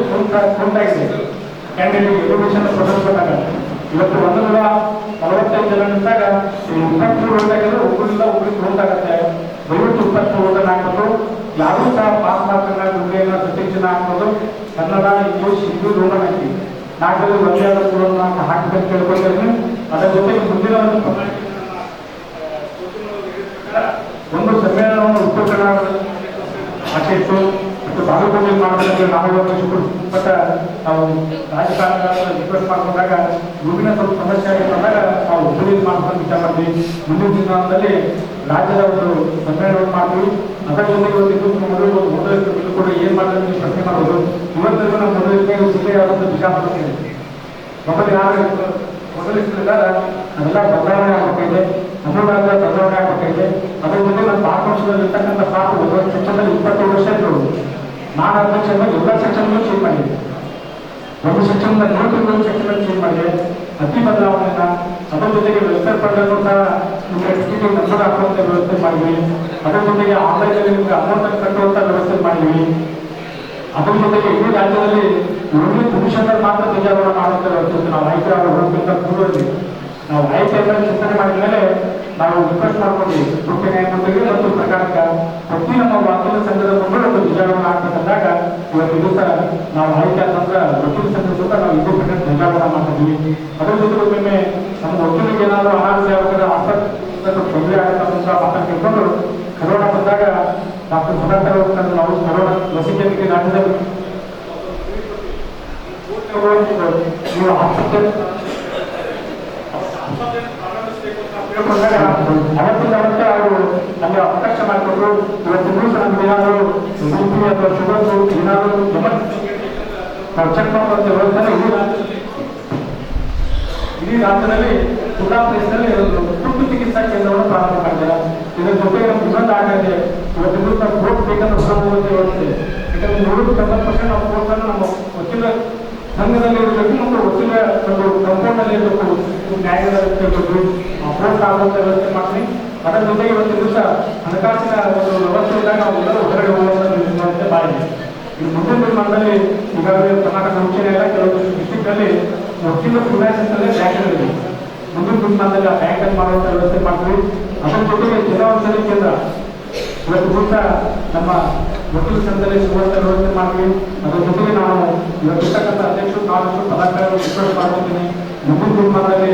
ಕುಂಟಾಗಿದೆ ಕ್ಯಾಂಡಿಡೇಟ್ ಎಜುಕೇಶನ್ ಪ್ರದರ್ಶನ ಇವತ್ತು ಒಂದು ನೂರ ನಲವತ್ತೈದು ಜನ ನಿಂತಾಗ ಇಪ್ಪತ್ಮೂರು ಓಟಾಗಿದ್ರೆ ಒಬ್ಬರಿಂದ ಒಬ್ಬರಿಗೆ ಓಟಾಗತ್ತೆ ದಯವಿಟ್ಟು ಇಪ್ಪತ್ಮೂರು ಓಟನ್ನು ಹಾಕೋದು ಯಾರೂ ಸಹ ಪಾಸ್ ಮಾರ್ಕನ್ನ ಗುಂಡೆಯನ್ನ ಪ್ರತಿಜ್ಞೆ ಹಾಕೋದು ಕನ್ನಡ, ಇಂಗ್ಲೀಷ್, ಹಿಂದಿ ರೋಮನ್ ಹಾಕಿ. ನಾಲ್ಕರಲ್ಲಿ ಒಂದೇ ಆದ ಹಾಕಬೇಕು ಕೇಳ್ಕೊಳ್ತೀನಿ ಅದರ ಜೊತೆಗೆ ಮುಂದಿನ ಒಂದು ಒಂದು ಸಮ್ಮೇಳನವನ್ನು ಉತ್ತರ ಕರ್ನಾಟಕದಲ್ಲಿ ಆಚರಿಸಿತು ಬಾಗಲಕೋಟೆ ಮಾಡಬೇಕಂದ್ರೆ ನಾವು ಸುಪ್ರೀಂಪಟ್ಟ ನಾವು ರಾಜಕಾರಣ ರಿಕ್ವೆಸ್ಟ್ ಮಾಡ್ಕೊಂಡಾಗ ಮುಂದಿನ ಸ್ವಲ್ಪ ಸಮಸ್ಯೆ ಬಂದಾಗ ನಾವು ಉಪಯೋಗ ಮಾಡ್ಕೊಂಡು ವಿಚಾರ ಮಾಡ್ತೀವಿ. ಮುಂದಿನ ದಿನದಲ್ಲಿ ರಾಜ್ಯದ ಒಂದು ಸಮ್ಮೇಳನ ಮಾಡ್ತೀವಿ. ಅದರ ಜೊತೆಗೆ ಒಂದು ಮೊದಲು ಒಂದು ಮೊದಲಿಗೆ ಬಿಲ್ ಕೂಡ ಏನು ಮಾಡಿದ್ರೆ ಪ್ರಶ್ನೆ ಮಾಡೋದು. ಇವತ್ತಿಗೂ ನಮ್ಮ ಮೊದಲಿಗೆ ಜಿಲ್ಲೆಯಾದಂಥ ವಿಚಾರ ಮಾಡ್ತೀನಿ. ಮೊದಲು ಯಾರು ಮೊದಲಿಸಿದಾಗ ಅದೆಲ್ಲ ಬದಲಾವಣೆ ಆಗಬೇಕಾಗಿದೆ ಅನುದಾನದ ಬದಲಾವಣೆ ಆಗಬೇಕಾಗಿದೆ ಅದರ ಜೊತೆ ನಮ್ಮ ಇರ್ತಕ್ಕಂಥ ಪಾಠ ಒಂದು ಸೆಕ್ಷನ್ನಲ್ಲಿ ವರ್ಷ ಇದ್ರು ನಾನು ಅಧ್ಯಕ್ಷ ಎಲ್ಲ ಸೆಕ್ಷನ್ಗಳು ಚೇಂಜ್ ಮಾಡಿದೆ. ಒಂದು ಸೆಕ್ಷನ್ ನೂರು ಒಂದು ಸೆಕ್ಷನ್ ಚೇಂಜ್ ಮಾಡಿದೆ. ಅತಿ ಬದಲಾವಣೆನ ಅದರ ಜೊತೆಗೆ ವೆಲ್ಫೇರ್ ಫಂಡ್ ಅನ್ನು ಸಹ ನಿಮಗೆ ಎಕ್ಸಿಕ್ಯೂಟಿವ್ ನಂಬರ್ ಹಾಕುವಂತ ವ್ಯವಸ್ಥೆ ಮಾಡಿದ್ವಿ. ಅದರ ಜೊತೆಗೆ ಆನ್ಲೈನ್ ನಿಮಗೆ ಅಮೌಂಟ್ ಕಟ್ಟುವಂತ ವ್ಯವಸ್ಥೆ ಮಾಡಿದ್ವಿ. ಅದರ ಜೊತೆಗೆ ಇಡೀ ರಾಜ್ಯದಲ್ಲಿ ಒಂದು ಪುರುಷರ ಮಾತ್ರ ಧ್ವಜಾರೋಹಣ ಮಾಡುವಂತ ವ್ಯವಸ್ಥೆ ನಾವು ರೈತರ ಹೋಗಿಂತ ಪೂರ್ವದಲ್ಲಿ ನಾವು ಆಯ್ಕೆಯನ್ನು ಚಿಂತನೆ ಮಾಡಿದ ಮೇಲೆ ನಾವು ರಿಕ್ವೆಸ್ಟ್ ಮಾಡ್ಕೊಂಡ್ವಿ ಮುಖ್ಯ ನ್ಯಾಯಮೂರ್ತಿಗೆ ಮತ್ತು ಪ್ರಕಾರಕ ಪ್ರತಿ ನಮ್ಮ ವಕೀಲ ಸಂಘದ ಒಂದು ಧ್ವಜಾರೋಹಣ ಆಗ್ಬೇಕಂದಾಗ ಇವತ್ತು ದಿವಸ ನಾವು ಆಯ್ಕೆ ಆದಂದ್ರೆ ವಕೀಲ ಸಂಘದ ಜೊತೆ ನಾವು ಇಂಡಿಪೆಂಡೆಂಟ್ ಧ್ವಜಾರೋಹಣ ಮಾಡ್ತಿದ್ವಿ ಅದ್ರ ಜೊತೆ ಒಮ್ಮೆ ನಮ್ಮ ವಕೀಲಿಗೆ ಏನಾದರೂ ಅನಾರೋಗ್ಯ ಆಗಬೇಕಾದ್ರೆ ಆಸ್ಪತ್ರೆ ತೊಂದರೆ ಆಗತ್ತಂತ ಮಾತನ್ನು ಕೇಳ್ಕೊಂಡು ಕರೋನಾ ಬಂದಾಗ ಡಾಕ್ಟರ್ ಸುಧಾಕರ್ ಅವರು ನಾವು ಕರೋನಾ ಲಸಿಕೆಗೆ ರಾಜ್ಯದಲ್ಲಿ ನೀವು ಆಸ್ಪತ್ರೆ ತಿಳ್ಕೊಂಡಾಗ ಅವತ್ತಿಂದ ಅವತ್ತೇ ಅವರು ನಮಗೆ ಅವಕಾಶ ಮಾಡಿಕೊಟ್ರು. ಇವತ್ತು ದಿವಸ ಏನಾದ್ರು ಬಿ ಅಥವಾ ಶುಗರ್ ಏನಾದರೂ ನಾವು ಚೆಕ್ ಮಾಡುವಂತ ವ್ಯವಸ್ಥೆ ಇಡೀ ಇಡೀ ರಾಜ್ಯದಲ್ಲಿ ಪ್ರದೇಶದಲ್ಲಿ ಒಂದು ತುರ್ತು ಚಿಕಿತ್ಸಾ ಕೇಂದ್ರವನ್ನು ಪ್ರಾರಂಭ ಮಾಡಿದೆ ಇದರ ಜೊತೆಗೆ ನಮ್ಗೆ ಇನ್ನೊಂದು ಆಗಿದೆ ಇವತ್ತು ಕೋರ್ಟ್ ಬೇಕಂದ್ರೆ ವ್ಯವಸ್ಥೆ ಯಾಕಂದ್ರೆ ನೂರು ತೊಂಬತ್ತು ಪರ್ಸೆಂಟ್ ನಾವು ಕೋರ್ಟನ್ನು ನಮ್ಮ ವಕೀಲ ಸಂಘದಲ್ಲಿ ಇರಬೇಕು ಮತ್ತು ವಕೀಲ ಕಂಪೌಂಡಲ್ಲಿ ಇರಬೇಕು ನ್ಯಾಯಾಲಯ ಇರಬೇಕು ಪೋಸ್ಟ್ ಆಗುವಂತ ವ್ಯವಸ್ಥೆ ಮಾಡ್ತೀನಿ. ಅದರ ಜೊತೆಗೆ ಇವತ್ತು ದಿವಸ ಹಣಕಾಸಿನ ಒಂದು ವ್ಯವಸ್ಥೆ ಇದ್ದಾಗ ನಾವು ಎಲ್ಲರೂ ಹೊರಗಡೆ ವ್ಯವಸ್ಥೆ ಮಾಡಿದೆ ಇದು ಮುಂದಿನ ಮಂಡಳಿ ಈಗಾಗಲೇ ಕರ್ನಾಟಕ ಉಚ್ಚ ನ್ಯಾಯಾಲಯ ಕೆಲವು ಡಿಸ್ಟಿಕ್ ಅಲ್ಲಿ ವಕೀಲ ಸುಧಾರಿಸಿದ್ರೆ ಬ್ಯಾಂಕ್ಗಳಿವೆ ಮುಂದಿನ ನಿರ್ಮಾಣದಲ್ಲಿ ಆ ಬ್ಯಾಂಕ್ ಅಲ್ಲಿ ಮಾಡುವಂತ ವ್ಯವಸ್ಥೆ ಮಾಡ್ತೀವಿ. ಅದರ ಜೊತೆಗೆ ಜಿಲ್ಲಾ ಕೇಂದ್ರ. ಇವತ್ತು ದಿವಸ ನಮ್ಮ ವಕೀಲ ಸಂಘದಲ್ಲಿ ಸುವರ್ಣ ವ್ಯವಸ್ಥೆ ಮಾಡ್ತೀವಿ ಅದರ ಜೊತೆಗೆ ನಾನು ಇವತ್ತಿರ್ತಕ್ಕಂಥ ಅಧ್ಯಕ್ಷರು ಸಾಕಷ್ಟು ಪದಾಧಿಕಾರಿಗಳು ರಿಕ್ವೆಸ್ಟ್ ಮಾಡ್ಕೊತೀನಿ ಮುಂದಿನ ಕುಟುಂಬದಲ್ಲಿ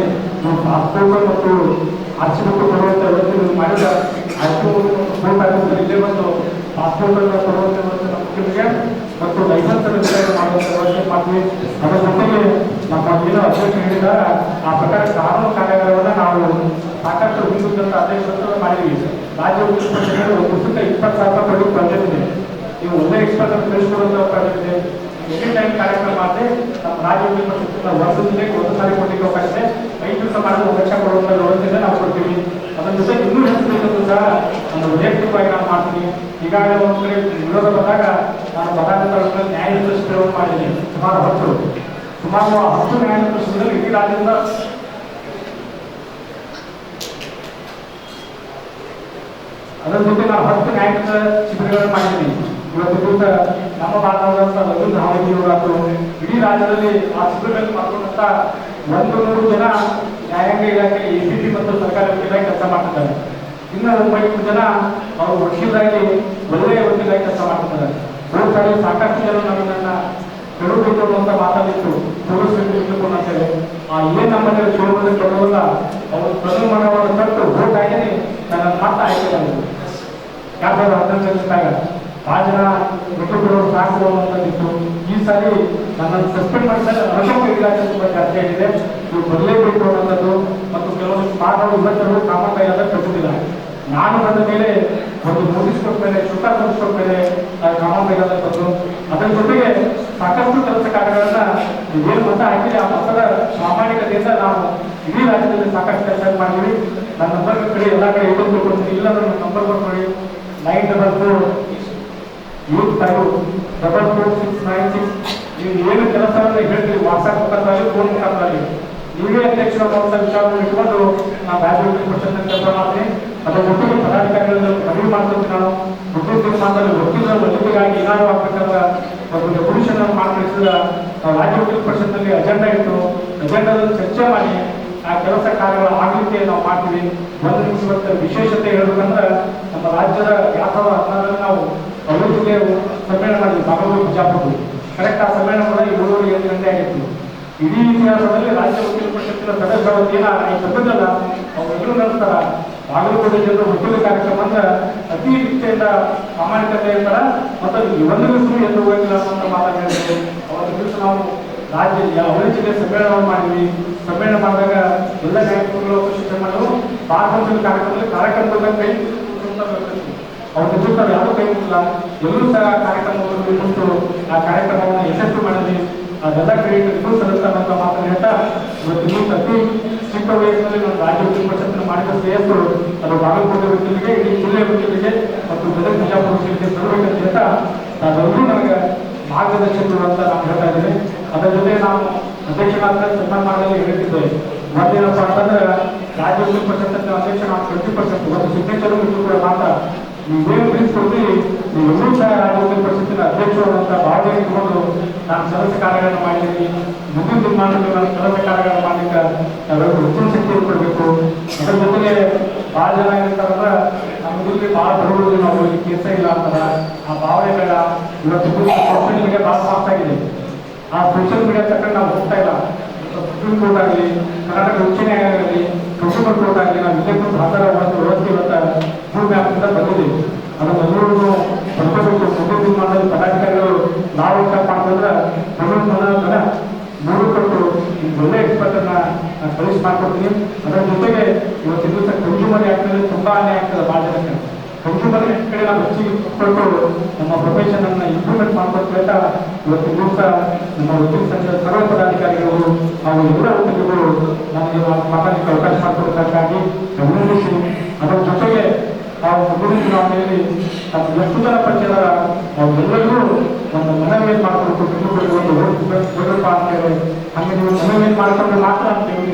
ಪಾಸ್ಪೋರ್ಟ್ ಮತ್ತು ಆಚೆ ಬುಕ್ ಕೊಡುವಂತ ವ್ಯವಸ್ಥೆ ಮಾಡಿದ ಹಾಕಿದ್ರೆ ಇಲ್ಲೇ ಬಂದು ಪಾಸ್ಪೋರ್ಟ್ ಅನ್ನು ಕೊಡುವಂತ ವ್ಯವಸ್ಥೆ ನಮ್ಮ ಮುಖ್ಯರಿಗೆ ಮತ್ತು ಲೈಸೆನ್ಸ್ ಅನ್ನು ಮಾಡುವಂಥ ವ್ಯವಸ್ಥೆ ಮಾಡ್ತೀವಿ ಅದರ ಜೊತೆಗೆ ನಮ್ಮ ಏನು ಅಧ್ಯಕ್ಷರು ಹೇಳಿದಾಗ ಆ ಪ್ರಕಾರ ಕಾನೂನು ಕಾರ್ಯಾಗಾರವನ್ನು ನಾವು ಸಾಕಷ್ಟು ಹಿಂದುಳಿದಂತ ಅಧ್ಯಕ್ಷರು ಮಾಡಿದ್ವಿ. ರಾಜ್ಯ ಒಂದು ಪುಸ್ತಕ ಇಪ್ಪತ್ತು ಸಾವಿರ ರೂಪಾಯಿ ಬಂದಿದೆ ನೀವು ಒಳ್ಳೆ ಎಕ್ಸ್ಪರ್ಟ್ ತಿಳಿಸ್ಕೊಡುವಂತ ಪ್ರಾಜೆಕ್ಟ್ ಇದೆ ಎನಿ ಟೈಮ್ ಕಾರ್ಯಕ್ರಮ ಮಾಡಿ ನಮ್ಮ ರಾಜ್ಯ ಉಚಿತ ಪರಿಷತ್ತಿನ ವರ್ಷದಿಂದ ಒಂದು ಸಾರಿ ಕೊಟ್ಟಿಗೆ ಅವಕಾಶ ಇದೆ. ಐದು ದಿವಸ ಮಾಡಿದ್ರೆ ಒಂದು ಲಕ್ಷ ಕೊಡುವಂತ ವ್ಯವಸ್ಥೆಯಿಂದ ನಾವು ಕೊಡ್ತೀವಿ. ಅದರ ಜೊತೆ ಇನ್ನೂ ಹೆಚ್ಚು ಸಹ ಒಂದು ವೈಯಕ್ತಿಕವಾಗಿ ನಾನು ಮಾಡ್ತೀನಿ ಈಗಾಗಲೇ ಒಂದು ಕಡೆ ವಿರೋಧ ಬಂದಾಗ ನಾನು ಪದಾಧಿಕಾರಿಗಳ ಶಿಬಿರವನ್ನು ಮಾಡಿದ್ದೀನಿ. ಸುಮಾರು ಹತ್ತು. ಸುಮಾರು ಹತ್ತು ನ್ಯಾಯಾಲಯದ ಶಿಬಿರದಲ್ಲಿ ಇಡೀ ರಾಜ್ಯದಿಂದ ಅದರ ಜೊತೆ ನಾವು ಹತ್ತು ನ್ಯಾಯಾಲಯದ ಶಿಬಿರಗಳನ್ನು ನಮ್ಮ ಭಾಗವಾದಂಥ ರವೀಂದ್ರ ಹಾವಳಿಯವರಾದ್ರು ಇಡೀ ರಾಜ್ಯದಲ್ಲಿ ಹಾಸ್ಪಿಟಲ್ ಮಾಡ್ಕೊಂಡಂತ ಒಂದು ನೂರು ಜನ ನ್ಯಾಯಾಂಗ ಇಲಾಖೆ ಎಸಿಪಿ ಮತ್ತು ಸರ್ಕಾರಿ ವಕೀಲಾಗಿ ಕೆಲಸ ಮಾಡ್ತಿದ್ದಾರೆ. ಇನ್ನು ಒಂಬೈನೂರು ಜನ ಅವರು ವಕೀಲರಾಗಿ ಒಳ್ಳೆಯ ವಕೀಲರಾಗಿ ಕೆಲಸ ಮಾಡ್ತಿದ್ದಾರೆ. ಹೋದ ಸಾರಿ ಸಾಕಷ್ಟು ಜನ ನಮ್ಮನ್ನ ಕೆಡಬೇಕು ಅಂತ ಮಾತಾಡಿತ್ತು ಪೊಲೀಸ್ ತಿಳ್ಕೊಂಡು ಅಂತೇಳಿ ಆ ಏನ್ ನಮ್ಮಲ್ಲಿ ಚುನಾವಣೆ ಕೊಡುವಲ್ಲ ಅವರು ಪ್ರತಿಮಾನವನ್ನು ಕಟ್ಟು ವೋಟ್ ಆಗಿ ನನ್ನ ಮತ ಆಯ್ಕೆ ಯಾಕಂದ್ರೆ ಸಾವಿರದ ಹದಿನೆಂಟರಾಗ ಆ ಜನ ಅನ್ನೋದಿತ್ತು ಈ ಸಾರಿ ನನ್ನನ್ನು ಸಸ್ಪೆಂಡ್ ಮಾಡಿದಾಗ ಅಶೋಕ ಇಲಾಖೆ ತುಂಬ ಜಾಸ್ತಿ ಆಗಿದೆ ನೀವು ಬರಲೇಬೇಕು ಅನ್ನೋದು ಮತ್ತು ಕೆಲವೊಂದು ಪಾಠಗಳು ಇವತ್ತರು ಕಾಮಕಾಯಿಯಾದ ಕಟ್ಟುತ್ತಿಲ್ಲ ನಾನು ಬಂದ ಮೇಲೆ ಒಂದು ನೋಟಿಸ್ ಕೊಟ್ಟ ಮೇಲೆ ಶುಲ್ಕ ಕೊಟ್ಟ ಮೇಲೆ ಕಾಮಕಾಯಿಯಾದ ಬಂದು ಅದರ ಜೊತೆಗೆ ಸಾಕಷ್ಟು ಕೆಲಸ ಕಾರ್ಯಗಳನ್ನ ಏನು ಮತ ಹಾಕಿದೆ ಆ ಮತದ ಪ್ರಾಮಾಣಿಕತೆಯಿಂದ ನಾವು ಇಡೀ ರಾಜ್ಯದಲ್ಲಿ ಸಾಕಷ್ಟು ಕೆಲಸ ಮಾಡಿದ್ವಿ ನನ್ನ ನಂಬರ್ ಕಡೆ ಎಲ್ಲ ಕಡೆ ಕೊಡ್ತೀನಿ. ಇಲ್ಲ ನನ್ನ ನಂಬರ್ ಮಾಡಿ nine double four eight five double four six nine six ನೀವು ಏನು ಕೆಲಸವನ್ನು ಹೇಳ್ತೀವಿ ವಾಟ್ಸ್ಆಪ್ ಮುಖಾಂತರವಾಗಿ ಫೋನ್ ಮುಖಾಂತರವಾಗಿ ನೀವೇ ಅಧ್ಯಕ್ಷರ ವಿಚಾರವನ್ನು ಇಟ್ಕೊಂಡು ನಾವು ರಾಜ್ಯ ಪರಿಷತ್ ಕೆಲಸ ಮಾಡ್ತೀನಿ ಅದರ ಒಟ್ಟಿಗೆ ಪದಾಧಿಕಾರಿಗಳನ್ನು ಮನವಿ ಮಾಡ್ತೀನಿ ನಾನು ಒಟ್ಟಿಗೆ ತೀರ್ಮಾನದಲ್ಲಿ ವಕೀಲರ ಒಟ್ಟಿಗಾಗಿ ಏನಾದ್ರು ಆಗ್ಬೇಕಂತ ಒಂದು ರೆಸಲ್ಯೂಷನ್ ಮಾಡಿಸಿದ ರಾಜ್ಯ ವಕೀಲ ಪರಿಷತ್ನಲ್ಲಿ ಅಜೆಂಡಾ ಇತ್ತು ಅಜೆಂಡಾದಲ್ಲಿ ಚರ್ಚೆ ಮಾಡಿ ಆ ಕೆಲಸ ಕಾರ್ಯಗಳ ಆಗಲಿಕ್ಕೆ ನಾವು ಮಾಡ್ತೀವಿ. ಒಂದು ನಿಮಿಷ ವಿಶೇಷತೆ ಹೇಳ್ಬೇಕಂದ್ರೆ ನಮ್ಮ ರಾಜ್ಯದ ಯಾವ ಅನ್ನೋದನ್ನ ನಾವು ಅಭಿವೃದ್ಧಿಗೆ ಸಮ್ಮೇಳನ ಬಾಗಲಕೋಟೆ ಬಿಜಾಪುರ ಕರೆಕ್ಟ್ ಆ ಸಮ್ಮೇಳನ ಕೂಡ ಈ ಮೂರುವರೆ ಏಳು ಗಂಟೆ ಆಗಿತ್ತು ಇಡೀ ಇತಿಹಾಸದಲ್ಲಿ ರಾಜ್ಯ ವಕೀಲ ಪರಿಷತ್ತಿನ ಸದಸ್ಯ ಏನ ಈ ಸಭೆಗಳ ಅವ್ರು ನಂತರ ಬಾಗಲಕೋಟೆ ಜನರು ವಕೀಲ ಕಾರ್ಯಕ್ರಮ ಅಂದ್ರೆ ಅತಿ ನಿಷ್ಠೆಯಿಂದ ಪ್ರಾಮಾಣಿಕತೆಯಿಂದ ಮತ್ತು ಒಂದು ಎದುರು ಎಂದು ಹೋಗಿಲ್ಲ ಅಂತ ಮಾತಾಡಿದ್ರು ಅವತ್ತು ದಿವಸ ನಾವು ರಾಜ್ಯ ಅವಳಿ ಜಿಲ್ಲೆ ಸಮ್ಮೇಳನ ಮಾಡಿದ್ವಿ. ಸಮ್ಮೇಳನ ಮಾಡಿದಾಗ ಎಲ್ಲ ಕಾರ್ಯಕ್ರಮಗಳು ಮಾಡಲು ಭಾಗವಹಿಸಿದ ಕಾರ್ಯಕ್ರಮದಲ್ಲಿ ಕಾರ್ಯಕ್ರಮದ ಕೈ ಅವ್ರ ದಿವಸ ಯಾವ ಕೈ ಇಲ್ಲ ಎಲ್ಲರೂ ಸಹ ಕಾರ್ಯಕ್ರಮವನ್ನು ಕುರಿತು ಆ ಕಾರ್ಯಕ್ರಮವನ್ನು ಯಶಸ್ವಿ ಮಾಡಲಿ ಅದೆಲ್ಲ ಕ್ರೆಡಿಟ್ ಇಬ್ಬರು ಸಲ್ಲಿಸ್ತಾರೆ ಅಂತ ಮಾತನ್ನು ಹೇಳ್ತಾ, ಇವತ್ತು ನೀವು ಅತಿ ಚಿಕ್ಕ ವಯಸ್ಸಿನಲ್ಲಿ ನಾನು ರಾಜ್ಯ ಪರಿಷತ್ತಿನ ಮಾಡಿದ ಶ್ರೇಯಸ್ಸು ಅದು ಬಾಗಲಕೋಟೆ ವಕೀಲರಿಗೆ ಇಡೀ ಜಿಲ್ಲೆ ವಕೀಲರಿಗೆ ಮತ್ತು ಗದಗ ಬಿಜಾಪುರ ವಕೀಲರಿಗೆ ಬರಬೇಕಂತ ಹೇಳ್ತಾ ಅದೆಲ್ಲರೂ ನನಗೆ ಮಾರ್ಗದರ್ಶಕರು ಅಂತ ನಾನು ಹೇಳ್ತಾ ಇದ್ದೀನಿ. ಅದರ ಜೊತೆ ನಾನು ಅಧ್ಯಕ್ಷನಾದ ಸನ್ಮಾನದಲ್ಲಿ ಹೇಳ್ತಿದ್ದೆ ಮತ್ತೇನಪ್ಪ ಅಂತಂದ್ರೆ ರಾಜ್ಯ ಪರಿಷತ್ತಿನ ಅಧ್ಯಕ್ಷ ನಾನು ಟ್ವೆಂಟಿ ಪರ್ಸೆಂಟ್ ಒಂದು ಸಿಗ್ನೇಚರ್ ಕೂಡ ಮಾತ್ರ ನೀವೇನು ತಿಳಿಸ್ಕೊಡ್ತೀವಿ ನೀವೆಲ್ಲರೂ ಸಹ ರಾಜ್ಯ ಪರಿಷತ್ತಿನ ಅಧ್ಯಕ್ಷರು ಅಂತ ಭಾವನೆ ಇಟ್ಕೊಂಡು ನಾನು ಸದಸ್ಯ ಕಾರ್ಯಗಳನ್ನು ಮಾಡಿದ್ದೀನಿ. ಮುಂದಿನ ದಿನಮಾನದಲ್ಲಿ ನಾನು ಸದಸ್ಯ ಕಾರ್ಯಗಳನ್ನು ಮಾಡಲಿಕ್ಕೆ ನಾವೆಲ್ಲರೂ ಹೆಚ್ಚಿನ ಕೊಡಬೇಕು. ಅದರ ಜೊತೆಗೆ ಭಾಳ ಜನ ಏನಂತಾರಂದ್ರೆ ನಮ್ಮ ಊರಿಗೆ ಭಾಳ ಬರುವುದು ನಾವು ಕೆಲಸ ಇಲ್ಲ ಅಂತಾರ. ಆ ಭಾವನೆ ಬೇಡ. ಇವತ್ತು ಸೋಷಿಯಲ್ ಮೀಡಿಯಾ ಭಾಳ ಫಾಸ್ಟ್ ಆಗಿದೆ. ಆ ಸೋಷಿಯಲ್ ಮೀಡಿಯಾ ತಕ್ಕಂಡು ನಾವು ಹೋಗ್ತಾ ಇಲ್ಲ. ಸುಪ್ರೀಂ ಕೋರ್ಟ್ ಆಗಲಿ, ಕರ್ನಾಟಕ ಉಚ್ಚ ನ್ಯಾಯಾಲಯ ಆಗಲಿ ಕನ್ಸ್ಯೂಮರ್ ಕೋರ್ಟ್ ಆಗಲಿ, ನಾವು ಇಲ್ಲೇ ಸಹಕಾರ ಮಾಡುವ ವ್ಯವಸ್ಥೆ ವ್ಯವಸ್ಥೆ ಇವತ್ತ ಭೂಮಿ ಅಂತ ಬಂದಿದೆ ಅದನ್ನೆಲ್ಲರೂ ಪಡ್ಕೋಬೇಕು. ಮುಂದಿನ ಮಾಡಲು ಪದಾಧಿಕಾರಿಗಳು ನಾವು ಏನಪ್ಪ ಅಂತಂದ್ರೆ ಪ್ರಮುಖ ಮನ ಮೂರು ಕೊಟ್ಟು ಒಳ್ಳೆ ಎಕ್ಸ್ಪರ್ಟ್ ಅನ್ನ ನಾನು ಕಳಿಸಿ ಮಾಡ್ಕೊಡ್ತೀನಿ. ಅದರ ಜೊತೆಗೆ ಇವತ್ತು ಕನ್ಸ್ಯೂಮರ್ ಆಗ್ತದೆ ತುಂಬಾ ಅನ್ಯಾಯ ಆಗ್ತದೆ, ಭಾಳ ಜನಕ್ಕೆ ಕನ್ಸ್ಯೂಮರ್ ಕಡೆ ನಾವು ಹೆಚ್ಚಿಗೆ ಕೊಟ್ಟು ನಮ್ಮ ಪ್ರೊಫೆಷನ್ ಅನ್ನ ಇಂಪ್ರೂವ್ಮೆಂಟ್ ಮಾಡ್ಕೊಂಡು ಇವತ್ತು ದಿವಸ ನಮ್ಮ ಉದ್ಯೋಗ ಸಂಘದ ಸರ್ವ ಪದಾಧಿಕಾರಿಗಳು ಹಾಗೂ ಎಲ್ಲ ವಕೀಲರು ನಮಗೆ ಮಾತಾಡಲಿಕ್ಕೆ ಅವಕಾಶ ಮಾಡಿಕೊಡೋದಕ್ಕಾಗಿ ಅಭಿನಂದಿಸಿ ಅದರ ಜೊತೆಗೆ ನಾವು ಮುಂದಿನ ಚುನಾವಣೆಯಲ್ಲಿ ನಮ್ಮ ಎಷ್ಟು ಜನ ಪಂಚದ ನಾವೆಲ್ಲರಿಗೂ ಒಂದು ಮನವಿಯನ್ನು ಮಾಡಿಕೊಂಡು ತಿಳ್ಕೊಂಡು ಒಂದು ಬೇಕಪ್ಪ ಅಂತೇಳಿ ಹಂಗೆ ನೀವು ಮನವಿಯನ್ನು ಮಾಡಿಕೊಂಡ್ರೆ ಮಾತ್ರ ಅಂತ ಹೇಳಿ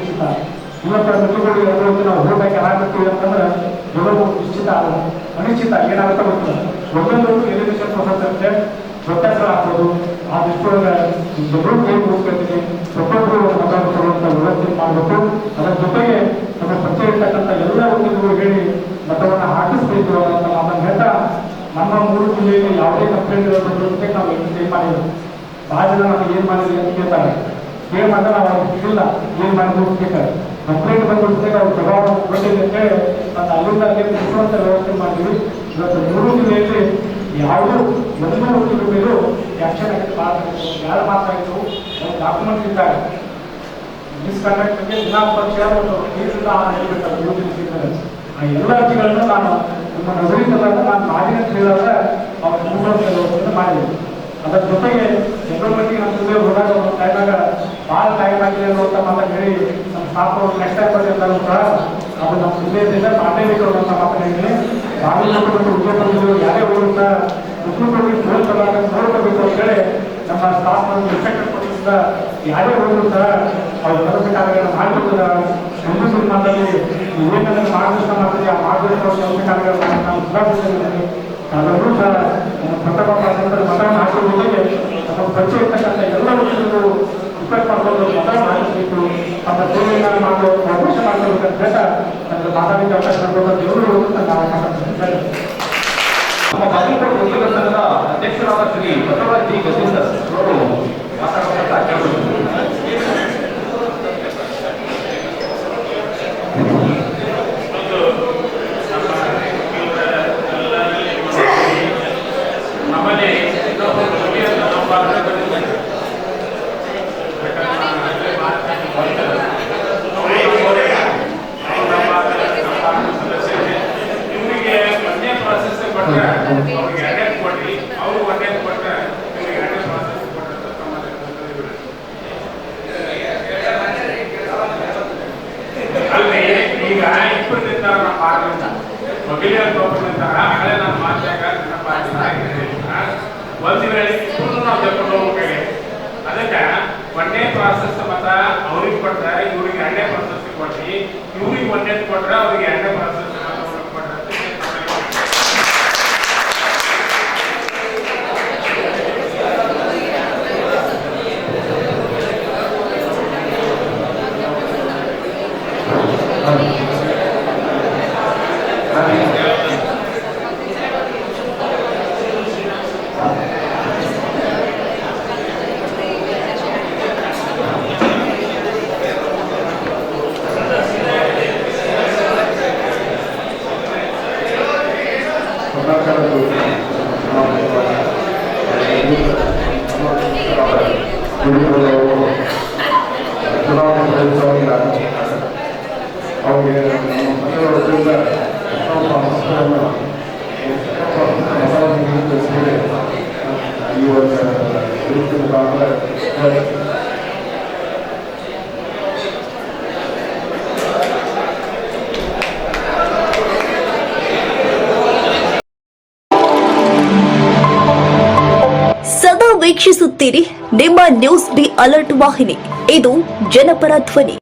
ಇವತ್ತು ಮಿತ್ರಗಳಿಗೆ ಎಲ್ಲರೂ ನಾವು ಓಟ್ ಹಾಕಿ ಹಾಕ್ತೀವಿ ಅಂತಂದ್ರೆ ಎಲ್ಲವೂ ನಿಶ್ಚಿತ ಅಲ್ಲ ಅನಿಶ್ಚಿತ ಏನಾಗುತ್ತೆ ಗೊತ್ತಿಲ್ಲ ಒಂದೊಂದು ಎಜುಕೇಶನ್ ಪ್ರೊಸೆಸ್ ಅಂತೆ ವ್ಯತ್ಯಾಸ ಹಾಕೋದು ಆ ದೃಷ್ಟಿಯೊಳಗೆ ಎಲ್ಲರೂ ಕೈ ಮುಗಿಸ್ಕೊಳ್ತೀನಿ. ಪ್ರತಿಯೊಬ್ಬರು ಮತ ವ್ಯವಸ್ಥೆ ಮಾಡಬೇಕು. ಅದರ ಜೊತೆಗೆ ನಮ್ಮ ಸತ್ಯ ಇರ್ತಕ್ಕಂಥ ಎಲ್ಲ ವಕೀಲರು ಹೇಳಿ ಮತವನ್ನು ಹಾಕಿಸ್ಬೇಕು. ಅಂತ ಮಾತನ್ನು ಹೇಳ್ತಾ, ನಮ್ಮ ಮೂರು ಜಿಲ್ಲೆಯಲ್ಲಿ ಯಾವುದೇ ಕಂಪ್ಲೇಂಟ್ ಇರೋದ್ರ ನಾವು ಏನು ಮಾಡಿದ್ರು ಭಾಳ ಜನ ನಮಗೆ ಏನು ಮಾಡಿದ್ರಿ ಅಂತ ಕೇಳ್ತಾರೆ. ಏನು ಮಾಡ್ತಾರೆ ನಾವು ಇಲ್ಲ ಏನು ಮಾಡಿದ್ರು ಕೇಳ್ತಾರೆ. ಕಂಪ್ಲೇಂಟ್ ಬಂದ್ಬಿಟ್ಟಿದಾಗ ಅವ್ರು ಪ್ರಭಾವ ಕೊಟ್ಟಿದೆ ಅಂತೇಳಿ ಮತ್ತು ಅಲ್ಲಿಂದ ಅಲ್ಲಿ ವ್ಯವಸ್ಥೆ ಮಾಡಿದ್ವಿ ಇವತ್ತು ಮೂರು ಜಿಲ್ಲೆಯಲ್ಲಿ ಯಾವುದೂ ಒಂದು ವಕೀಲರ ಮೇಲೂ ಆಕ್ಷನ್ ಆಗಿದೆ ಭಾಳ ಯಾರು ಡಾಕ್ಯುಮೆಂಟ್ ಇದ್ದಾರೆ. ಮಿಸ್ಕಂಡಕ್ಟ್ ಬಗ್ಗೆ ದಿನಾಪಕ್ಷ ಒಂದು ನೀರಿಲ್ಲ ಹೇಳ್ಬೇಕಲ್ಲ, ಮೂರು ಜಿಲ್ಲೆ ಆ ಎಲ್ಲ ಅರ್ಜಿಗಳನ್ನು ನಾನು ನಿಮ್ಮ ನಗರೀಕರಣ ನಾನು ಮಾಡಿನ ಅವರ ಅವ್ರ ಮುಗಿಸೋದು ಮಾಡಿದ್ವಿ ಅದರ ಜೊತೆಗೆ ಡೆವಲಪ್ಮೆಂಟ್ಗೆ ನಮ್ಮ ಜೊತೆ ಹೋದಾಗ ಒಂದು ಟೈಮಾಗ ಭಾಳ ಟೈಮ್ ಆಗಿದೆ ಅನ್ನುವಂಥ ಮಾತಾಗಿ ಹೇಳಿ ಬಂದು ಎಲ್ಲರೂ ಸಹ ಅದು ನಮ್ಮ ಜಿಲ್ಲೆಯಿಂದ ಮಾಡಲೇಬೇಕು ಅನ್ನೋಂಥ ಬಾಗಲಕೋಟೆ ಮತ್ತು ಉದ್ಯೋಗಗಳು ಯಾರೇ ಸಹ ಮುಸ್ಲಿಮರಿಗೆ ನೋಡ್ಕೊಳ್ಳಾಗ ನೋಡ್ಕೋಬೇಕು ಅಂತ ಹೇಳಿ ನಮ್ಮ ಸ್ಟಾಫ್ ಕೊಟ್ಟಿದ್ದ ಯಾರೇ ಹೋದ್ರು ಸಹ ಅವ್ರ ಕೆಲಸ ಕಾರ್ಯಗಳನ್ನು ಮಾಡಿಕೊಟ್ಟಿದ್ದಾರೆ ಮುಂದಿನ ಮಾತಲ್ಲಿ ಏನೆಲ್ಲ ಮಾರ್ಗದರ್ಶನ ಮಾಡ್ತೀವಿ ಆ ಮಾರ್ಗದರ್ಶನ ಕೆಲಸ ಕಾರ್ಯಗಳನ್ನು ನಾವು ಸುಧಾರಿಸಿದ್ದೇವೆ ಅದರಲ್ಲೂ ಸಹ ಪ್ರತಾಪ ಮತವನ್ನು ಜೊತೆಗೆ ನಮ್ಮ ಪರಿಚಯ ಇರ್ತಕ್ಕಂಥ ಎಲ್ಲ ರಿಕ್ವೆಸ್ಟ್ ಮಾಡ್ಕೊಂಡು ಮತವನ್ನು ಹಾಕಿಸಬೇಕು ನಮ್ಮ ಸೇವೆಯನ್ನು ಮಾಡೋ ಅವಕಾಶ ಮಾಡಬೇಕು ಅಂತ ಹೇಳ್ತಾ ನನಗೆ ಮಾತಾಡಲಿಕ್ಕೆ ಅವಕಾಶ ಅವಕಾಶ ಕೊಟ್ಟಿದ್ದಾರೆ. ನಮ್ಮ ವಕೀಲರ ಸಂಘದ ಅಧ್ಯಕ್ಷರಾದ ಶ್ರೀ ಬಸವರಾಜ್ ಜಿ ಗಜೇಂದ್ರ ಅವರು ಮಾತಾಡಬೇಕಂತ ಕೇಳಿದ್ರು ನಮ್ಮಲ್ಲಿ ಇನ್ನೊಬ್ಬ ವಕೀಲರು ನಮ್ಮ ಭಾಗದಲ್ಲಿ ಬಂದಿದ್ದಾರೆ. ಅವ್ರು ನಮ್ಮ ಭಾಗದಲ್ಲಿ ನಮ್ಮ ಭಾಗದ ಸದಸ್ಯರೇ. ಇವ್ರಿಗೆ ಒಂದೇ process ಕೊಟ್ರೆ ಅವ್ರಿಗೆ ಎರಡೇ ಕೊಡ್ರಿ ಅವ್ರು ಒಂದೇ ಕೊಟ್ರೆ ಇವ್ರಿಗೆ ಎರಡೇ process ಕೊಟ್ರೆ ಅಂತ ತಮ್ಮ ಲೆಕ್ಕದಲ್ಲಿ ಬಿಡಿ. ಅಲ್ರಿ ಈಗ ಇಬ್ಬರು ನಿಂತಾರ ನಮ್ಮ ಭಾಗದಿಂದ ವಕೀಲರು ಒಬ್ಬರು ನಿಂತಾರ ಹಳೆ ನಮ್ಮ ಮಾತು ಒಂದೇ ಪ್ರಾಸೆಸ್ ಮತ ಅವ್ರಿಗೆ ಕೊಟ್ರೆ ಇವ್ರಿಗೆ ಎರಡನೇ ಪ್ರಾಸೆಸ್ ಕೊಟ್ಟು ಇವ್ರಿಗೆ ಒಂದೇ ಕೊಟ್ರೆ ಅವ್ರಿಗೆ ಎರಡನೇ ಪ್ರಾಸೆಸ್ ಮತವನ್ನು ಕೊಟ್ರೆ ಅಂತ ಹೇಳ್ತಾರೆ. ಚುನಾವಣೆ ನ್ಯೂಸ್ ಬಿ ಅಲರ್ಟ್ ವಾಹಿನಿ. ಇದು ಜನಪರ ಧ್ವನಿ.